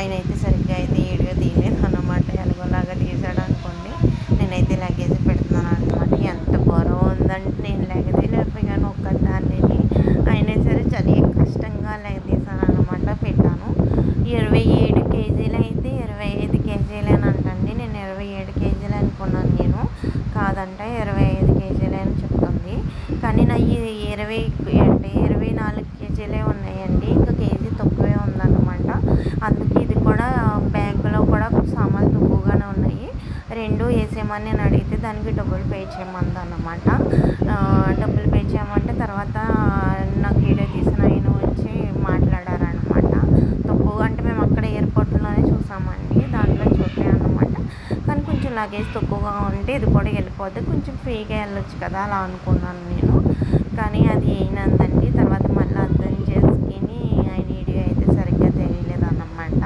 ఆయన అయితే సరిగ్గా అయితే ఏడుగా తీయలేదు. అన్నమాట ఎలాగోలాగా తీసాడు అనుకోండి నేనైతే లగేజ్ పెడుతున్నాను అనమాట ఎంత గౌరవం ఉందంటే నేను లగదీలేకపోయాను ఒక్కదాన్ని అయినా సరే చాలా కష్టంగా లగదీసాను అనమాట పెట్టాను. ఇరవై ఏడు కేజీలు అయితే ఇరవై ఐదు కేజీలు అని అంటండి. నేను ఇరవై ఏడు కేజీలు అనుకున్నాను నేను. కాదంట ఇరవై ఐదు కేజీలు అని చెప్తుంది. కానీ నా ఇరవై అంటే ఇరవై నాలుగు కేజీలే ఉన్నాయండి. ఇంకా కేజీ సామాన్లు తక్కువగానే ఉన్నాయి. రెండు వేసేయమని నేను అడిగితే దానికి డబ్బులు పే చేయమంది అనమాట డబ్బులు పే చేయమంటే తర్వాత నాకు వీడియో తీసిన ఆయన వచ్చి మాట్లాడారనమాట తక్కువ అంటే మేము అక్కడ ఎయిర్పోర్ట్లోనే చూసామండి దాంట్లో చూసాం అనమాట కానీ కొంచెం లగేజ్ తక్కువగా ఉంటే ఇది కూడా వెళ్ళిపోతే కొంచెం ఫ్రీగా వెళ్ళొచ్చు కదా అలా అనుకున్నాను నేను. కానీ అది అయినందండి. తర్వాత మళ్ళీ అర్థం చేసుకుని ఆయన వీడియో అయితే సరిగ్గా తెలియలేదు అన్నమాట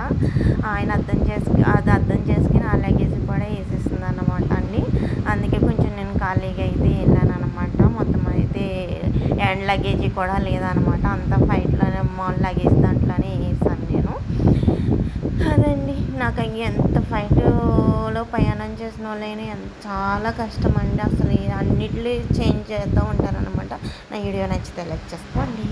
ఆయన అర్థం చేసుకు అర్థం చేసుకుని ఆ లగేజ్ కూడా వేసేస్తుంది అన్నమాట అండి. అందుకే కొంచెం నేను ఖాళీగా అయితే వెళ్ళాను అనమాట మొత్తం అయితే హ్యాండ్ లగేజీ కూడా లేదనమాట అంతా ఫ్లైట్లోనే మాల్ లగేజ్ దాంట్లోనే వేసాను నేను. అదండి. నాకు ఎంత ఫ్లైట్లో ప్రయాణం చేసిన వాళ్ళైనా ఎంత చాలా కష్టం అండి. అసలు అన్నిటిలో చేంజ్ చేస్తూ ఉంటారనమాట నా వీడియో నచ్చితే లైక్ చేసుకోండి